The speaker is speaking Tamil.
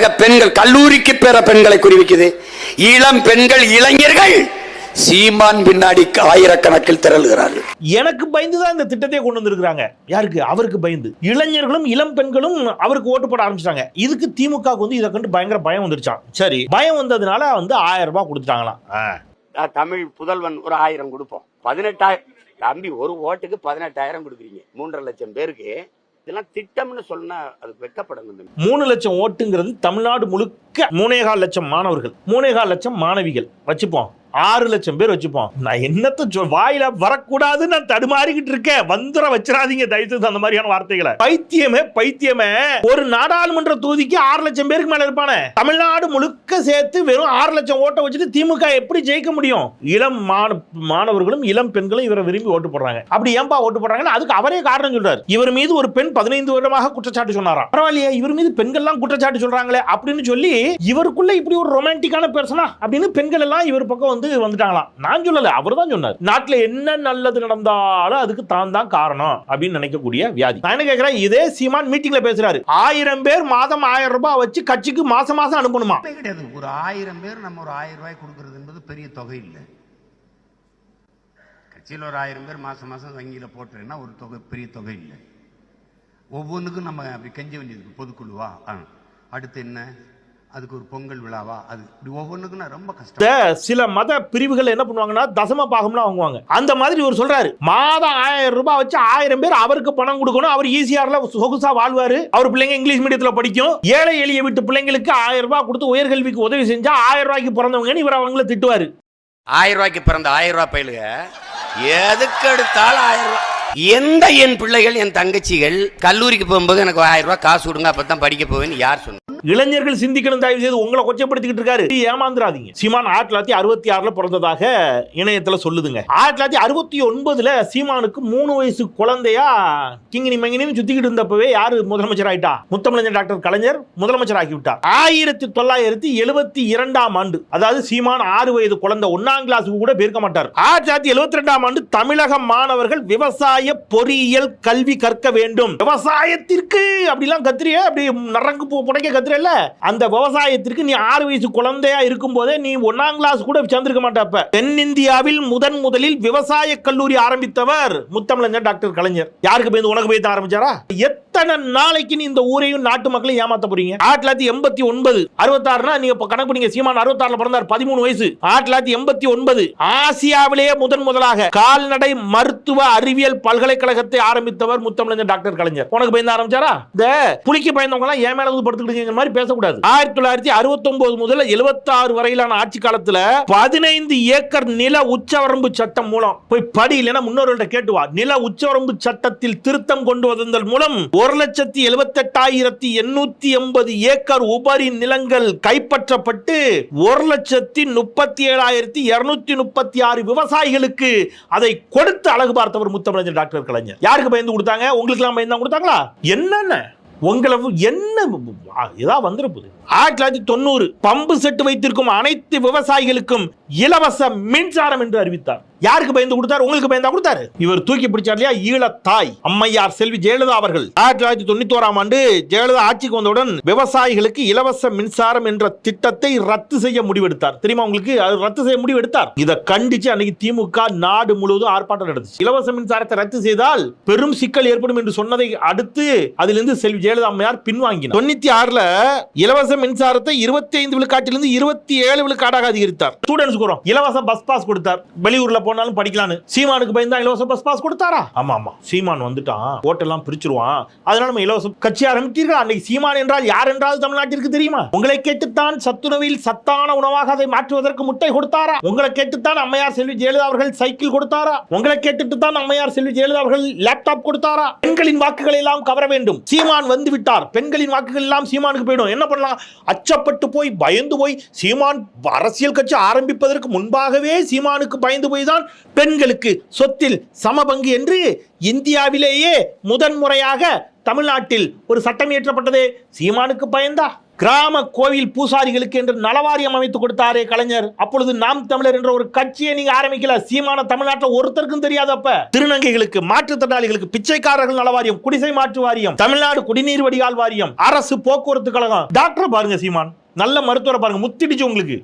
குறிப்பாக பெண்கள் கல்லூரிக்கு பெற பெண்களை குறிவிக்குது. இளம் பெண்கள் இளைஞர்கள் சீமான் பின்னாடி ஆயிரக்கணக்கில் திரளுகிறார்கள். எனக்கு பயந்து தான் இந்த திட்டத்தை கொண்டு வந்திருக்கிறாங்க. யாருக்கு? அவருக்கு பயந்து. இளைஞர்களும் இளம் பெண்களும் அவருக்கு ஓட்டு போட ஆரம்பிச்சிட்டாங்க. இதுக்கு திமுக வந்து இதை கண்டு பயங்கர பயம் வந்துருச்சான் சரி பயம் வந்ததுனால வந்து ஆயிரம் ரூபாய் கொடுத்துட்டாங்களாம். தமிழ் புதல்வன் ஒரு ஆயிரம் கொடுப்போம். பதினெட்டாயிரம் தம்பி ஒரு ஓட்டுக்கு பதினெட்டாயிரம் கொடுக்குறீங்க. மூன்றரை லட்சம் பேருக்கு. இதெல்லாம் திட்டம்னு சொன்னா அது வெக்கப்படணும் மூணு லட்சம் ஓட்டுங்கிறது தமிழ்நாடு முழுக்க மூணேகால் லட்சம் மாணவர்கள் மூணேகால் லட்சம் மாணவிகள். வச்சுப்போம். ஆறு லட்சம் பேர் வச்சுப்போம். நான் என்னத்த வாயில வரக்கூடாதுன்னு நான் தடுமாறிக்கிட்டு இருக்கேன். வந்துட வச்சிடாதீங்க தயவுசெய்து அந்த மாதிரியான வார்த்தைகளை. பைத்தியமே பைத்தியமே. ஒரு நாடாளுமன்ற தொகுதிக்கு ஆறு லட்சம் பேருக்கு மேல இருப்பானே. தமிழ்நாடு முழுக்க சேர்த்து வெறும் ஆறு லட்சம் ஓட்டை வச்சுட்டு திமுக எப்படி ஜெயிக்க முடியும்? இளம் மாண- மாணவர்களும் இளம் பெண்களும் இவரை விரும்பி ஓட்டு போடுறாங்க. அப்படி ஏன்பா ஓட்டு போடுறாங்கன்னு அதுக்கு அவரே காரணம் சொல்றாரு. இவர் மீது ஒரு பெண் பதினைந்து வருடமாக குற்றச்சாட்டு சொன்னாராம். பரவாயில்லையே இவர் மீது பெண்கள்லாம் குற்றச்சாட்டு சொல்றாங்களே அப்படின்னு சொல்லி இவருக்குள்ள இப்படி ஒரு ரொமான்டிக்கான பெர்சனா அப்படின்னு பெண்கள் எல்லாம் இவர் பக்கம் வந்து வந்துட்டாங்களாம். நான் சொல்லல அவர் தான் சொன்னார். நாட்டில் என்ன நல்லது நடந்தாலும் அதுக்கு தான் தான் காரணம் அப்படின்னு நினைக்கக்கூடிய வியாதி. நான் என்ன கேட்கிறேன் இதே சீமான் மீட்டிங்ல பேசுறாரு. ஆயிரம் பேர் மாதம் ஆயிரம் ரூபாய் வச்சு கட்சிக்கு மாசம் மாசம் அனுப்பணுமா? கிடையாது. ஒரு ஆயிரம் பேர் நம்ம ஒரு ஆயிரம் ரூபாய் கொடுக்கறது என்பது பெரிய தொகை இல்லை. கட்சியில் ஒரு ஆயிரம் பேர் மாசம் மாசம் வங்கியில போட்டுறேன்னா ஒரு தொகை பெரிய தொகை இல்லை. ஒவ்வொன்றுக்கும் நம்ம அப்படி கெஞ்ச வேண்டியது பொதுக்குழுவா? ஆ. அடுத்து என்ன? அதுக்கு ஒரு பொங்கல் விழாவா? அது இப்படி ரொம்ப கஷ்டம். சில மத பிரிவுகள் என்ன பண்ணுவாங்கன்னா தசம பாகம்லாம் வாங்குவாங்க. அந்த மாதிரி இவர் சொல்றாரு. மாதம் ஆயிரம் ரூபாய் வச்சு ஆயிரம் பேர் அவருக்கு பணம் கொடுக்கணும். அவர் ஈஸியார்ல சொகுசா வாழ்வாரு. அவர் பிள்ளைங்க இங்கிலீஷ் மீடியத்துல படிக்கும். ஏழை எளிய வீட்டு பிள்ளைங்களுக்கு ஆயிரம் ரூபாய் கொடுத்து உயர்கல்விக்கு உதவி செஞ்சா ஆயிரம் ரூபாய்க்கு பிறந்தவங்கன்னு இவர் அவங்கள திட்டுவாரு. ஆயிரம் ரூபாய்க்கு பிறந்த ஆயிரம் ரூபாய் பயிலுக எதுக்கு எடுத்தாலும் ஆயிரம் ரூபாய் எந்த என் பிள்ளைகள் என் தங்கச்சிகள் கல்லூரிக்கு போகும்போது எனக்கு ஆயிரம் ரூபாய் காசு கொடுங்க அப்பதான் படிக்க போவேன்னு யார் சொன்னா? இளைஞர்கள் சிந்திக்கணும் தயவு செய்து உங்களை கொச்சப்படுத்திக்கிட்டு இருக்காரு. ஏமாந்துராதீங்க சீமான் ஆயிரத்தி தொள்ளாயிரத்தி அறுபத்தி ஆறுல பிறந்ததாக இணையத்துல சொல்லுதுங்க. ஆயிரத்தி தொள்ளாயிரத்தி அறுபத்தி ஒன்பதுல சீமானுக்கு மூணு வயசு குழந்தையா கிங்கினி மங்கினின்னு சுத்திக்கிட்டு இருந்தப்பவே யாரு முதலமைச்சர் ஆயிட்டா? முத்தமிழஞ்சர் டாக்டர் கலைஞர் முதலமைச்சர் ஆக்கிவிட்டார். ஆயிரத்தி தொள்ளாயிரத்தி எழுபத்தி இரண்டாம் ஆண்டு அதாவது சீமான் ஆறு வயது குழந்தை ஒன்னாம் கிளாஸுக்கு கூட பேர்க்க மாட்டார். ஆயிரத்தி தொள்ளாயிரத்தி எழுபத்தி ரெண்டாம் ஆண்டு தமிழக மாணவர்கள் விவசாய பொறியியல் கல்வி கற்க வேண்டும். விவசாயத்திற்கு அப்படிலாம் கத்திரிய அப்படி நரங்கு புடைக்க கத்திரி கத்திரல அந்த விவசாயத்திற்கு நீ ஆறு வயசு குழந்தையா இருக்கும் போதே நீ ஒன்னாம் கிளாஸ் கூட சேர்ந்திருக்க மாட்டப்ப தென்னிந்தியாவில் முதன் முதலில் விவசாய கல்லூரி ஆரம்பித்தவர் முத்தமிழஞ்சர் டாக்டர் கலைஞர். யாருக்கு போய் உனக்கு போய் ஆரம்பிச்சாரா? எத்தனை நாளைக்கு நீ இந்த ஊரையும் நாட்டு மக்களையும் ஏமாத்த போறீங்க? ஆயிரத்தி தொள்ளாயிரத்தி எண்பத்தி ஒன்பது அறுபத்தாறுனா நீங்க இப்ப கணக்கு பண்ணீங்க சீமான் அறுபத்தாறுல பிறந்தார் பதிமூணு வயசு. ஆயிரத்தி தொள்ளாயிரத்தி எண்பத்தி ஒன்பது ஆசியாவிலேயே முதன் முதலாக கால்நடை மருத்துவ அறிவியல் பல்கலைக்கழகத்தை ஆரம்பித்தவர் முத்தமிழஞ்சர் டாக்டர் கலைஞர். உனக்கு பயந்து ஆரம்பிச்சாரா? இந்த புலிக்கு பயந்தவங்க எல்லாம் ஏன் மேல படுத்துக்கிட்டு மாதிரி பேசக்கூடாது. ஆயிரத்தி தொள்ளாயிரத்தி அறுபத்தி ஒன்பது முதல் எழுபத்தாறு வரையிலான ஆட்சி காலத்துல பதினைந்து ஏக்கர் நில உச்சவரம்பு சட்டம் மூலம் போய் படி இல்லைன்னா முன்னோர்கள்ட்ட கேட்டுவா நில உச்சவரம்பு சட்டத்தில் திருத்தம் கொண்டு வந்ததன் மூலம் ஒரு லட்சத்தி எழுபத்தெட்டாயிரத்தி எண்ணூத்தி எண்பது ஏக்கர் உபரி நிலங்கள் கைப்பற்றப்பட்டு ஒரு லட்சத்தி முப்பத்தி ஏழாயிரத்தி இருநூத்தி முப்பத்தி ஆறு விவசாயிகளுக்கு அதை கொடுத்து அழகு பார்த்தவர் முத்தமிழஞ்சர் டாக்டர் கலைஞர். யாருக்கு பயந்து கொடுத்தாங்க? உங்களுக்கு எல்லாம் பயந்து கொடுத்தாங்களா? என்னென்ன? உங்களை என்ன ஏதா வந்துட போகுது ஆயிரத்தி தொள்ளாயிரத்தி தொண்ணூறு பம்பு செட்டு வைத்திருக்கும் அனைத்து விவசாயிகளுக்கும் இலவச மின்சாரம் என்று அறிவித்தார். யாருக்கு பயந்து கொடுத்தார்? உங்களுக்கு பயந்தா கொடுத்தாரு. இவர் தூக்கி பிடிச்சார் இல்லையா? ஈழத்தாய் அம்மையார் செல்வி ஜெயலலிதா அவர்கள். ஆயிரத்தி தொள்ளாயிரத்தி தொண்ணூத்தி ஓராம் ஆண்டு ஜெயலலிதா ஆட்சிக்கு வந்தவுடன் விவசாயிகளுக்கு இலவச மின்சாரம் என்ற திட்டத்தை ரத்து செய்ய முடிவெடுத்தார். தெரியுமா உங்களுக்கு? அது ரத்து செய்ய முடிவெடுத்தார். இதை கண்டிச்சு அன்னைக்கு திமுக நாடு முழுவதும் ஆர்ப்பாட்டம் நடந்துச்சு. இலவச மின்சாரத்தை ரத்து செய்தால் பெரும் சிக்கல் ஏற்படும் என்று சொன்னதை அடுத்து அதிலிருந்து செல்வி ஜெயலலிதா அம்மையார் பின்வாங்கினார். தொண்ணூத்தி ஆறுல இலவச மின்சாரத்தை இருபத்தி ஐந்து விழுக்காட்டிலிருந்து இருபத்தி ஏழு விழுக்காடாக அதிகரித்தார். ஸ்டூடெண்ட்ஸ் கூறும் இலவச பஸ் பாஸ் கொடுத்தார். வெளியூர்ல போனாலும் படிக்கலாம்னு. சீமானுக்கு பயந்தா இலவச பஸ் பாஸ் கொடுத்தாரா? ஆமா ஆமா. சீமான் வந்துட்டான். ஓட்டெல்லாம் பிரிச்சிருவான். அதனால நம்ம இலவச கட்சி ஆரம்பித்தீர்கள் அன்னைக்கு சீமான் என்றால் யார் என்றால் தமிழ்நாட்டிற்கு தெரியுமா? உங்களை கேட்டுத்தான் சத்துணவில் சத்தான உணவாக அதை மாற்றுவதற்கு முட்டை கொடுத்தாரா? உங்களை கேட்டுத்தான் அம்மையார் செல்வி ஜெயலலிதா அவர்கள் சைக்கிள் கொடுத்தாரா? உங்களை கேட்டுட்டு தான் அம்மையார் செல்வி ஜெயலலிதா அவர்கள் லேப்டாப் கொடுத்தாரா? பெண்களின் வாக்குகளை எல்லாம் கவர வேண்டும். சீமான் வந்து விட்டார். பெண்களின் வாக்குகள் எல்லாம் சீமானுக்கு போயிடும். என்ன பண்ணலாம்? அச்சப்பட்டு போய் பயந்து போய் சீமான் அரசியல் கட்சி ஆரம்பிப்பது ஆரம்பிப்பதற்கு முன்பாகவே சீமானுக்கு பயந்து போய்தான் பெண்களுக்கு சொத்தில் சமபங்கு என்று இந்தியாவிலேயே முதன்முறையாக தமிழ்நாட்டில் ஒரு சட்டம் இயற்றப்பட்டதே. சீமானுக்கு பயந்தா? கிராம கோவில் பூசாரிகளுக்கு என்று நலவாரியம் அமைத்து கொடுத்தாரே கலைஞர். அப்பொழுது நாம் தமிழர் என்ற ஒரு கட்சியை நீங்க ஆரம்பிக்கல. சீமான தமிழ்நாட்டில் ஒருத்தருக்கும் தெரியாது அப்ப. திருநங்கைகளுக்கு மாற்றுத்திறனாளிகளுக்கு பிச்சைக்காரர்கள் நலவாரியம் குடிசை மாற்று வாரியம் தமிழ்நாடு குடிநீர் வடிகால் வாரியம் அரசு போக்குவரத்து கழகம். டாக்டர் பாருங்க சீமான். நல்ல மருத்துவரை பாருங்க. முத்திடுச்சு உங்களுக்கு.